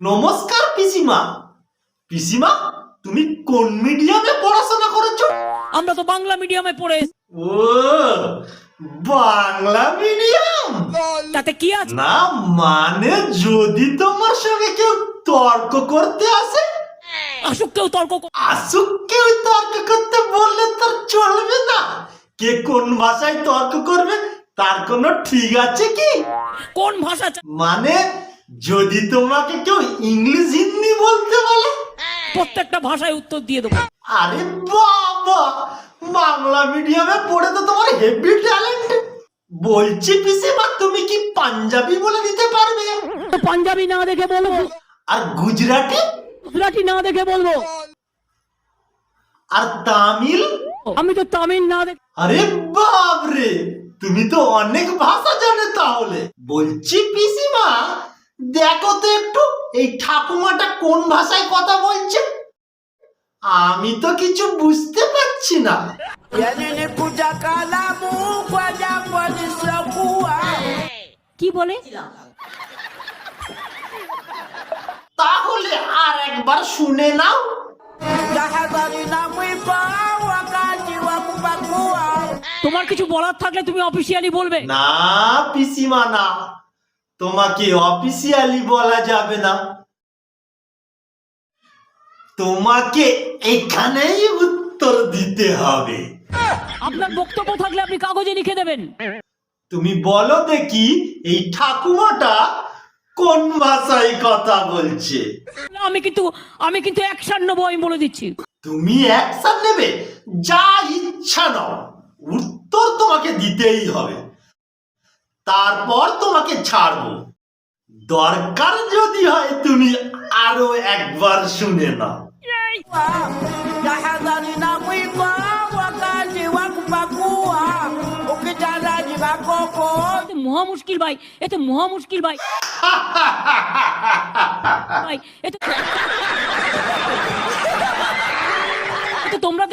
নমস্কার পিসিমা। পিসিমা তুমি কোন মিডিয়ামে পড়াশোনা করেছ? আমরা তো বাংলা মিডিয়ামে পড়ে ও বাংলা মিডিয়াম তাতে কি আছে? না মানে যদি তোমার সঙ্গে কেউ তর্ক করতে আসে? আসুক কেউ তর্ক আসুক কেউ তর্ক করতে বললে তার চলবে না। কে কোন ভাষায় তর্ক করবে তার কোনো ঠিক আছে কি? কোন ভাষা মানে যদি তোমাকে কেউ ইংলিশ হিন্দি বলতে বলে? প্রত্যেকটা ভাষায় উত্তর দিয়ে দেবো। আরে বাবা বাংলা মিডিয়ামে পড়ে তো তোমার হেভি ট্যালেন্ট বলছি পিসিমা তুমি কি পাঞ্জাবি বলে দিতে পারবে? পাঞ্জাবি না দেখে বলব। আর গুজরাটি? গুজরাটি না দেখে বলব। আর তামিল? আমি তো তামিল না দেখে আরে বাপরে তুমি তো অনেক ভাষা জানে তাহলে। বলছি পিসিমা দেখো তো একটু এই ঠাকুমাটা কোন ভাষায় কথা বলছে? আমি তো কিছু বুঝতে পারছি না। কি বলে? তাহলে আর একবার শুনে নাও। তোমার কিছু বলার থাকলে তুমি অফিসিয়ালি বলবে। না পিসিমা না। তোমাকে অফিসিয়ালি বলা যাবে না। তোমাকে এখানেই উত্তর দিতে হবে। আপনার বক্তব্য থাকলে আপনি কাগজে লিখে দেবেন। তুমি বলো দেখি এই ঠাকুমাটা কোন ভাষায় কথা বলছে। আমি কিন্তু আমি কিন্তু অ্যাকশন নেব আমি বলে দিচ্ছি। তুমি অ্যাকশন নেবে যা ইচ্ছা নাও উত্তর তোমাকে দিতেই হবে। তারপর তোমাকে ছাড়বো। দরকার যদি হয় তুমি আরও একবার শুনে নাও। tahadhari na mwiba wakati wa kupakua ukitaraji makoko এতে মহা মুশকিল ভাই এতে মহা মুশকিল ভাই। ভাই এতে এতে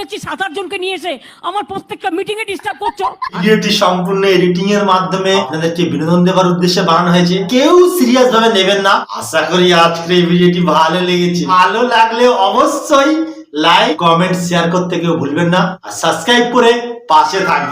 দেখছি সাত আট জনকে নিয়ে এসে আমার প্রত্যেকটা মিটিং এ ডিস্টার্ব করছ? ভিডিওটি সম্পূর্ণ এডিটিং এর মাধ্যমে আপনাদেরকে বিনোদন দেওয়ার উদ্দেশ্যে বানানো হয়েছে। কেউ সিরিয়াস ভাবে নেবেন না। আশা করি আজকের এই ভিডিওটি ভালো লেগেছে। ভালো লাগলে অবশ্যই লাইক, কমেন্ট শেয়ার করতে কেউ ভুলবেন না। আর সাবস্ক্রাইব করে পাশে থাকবেন।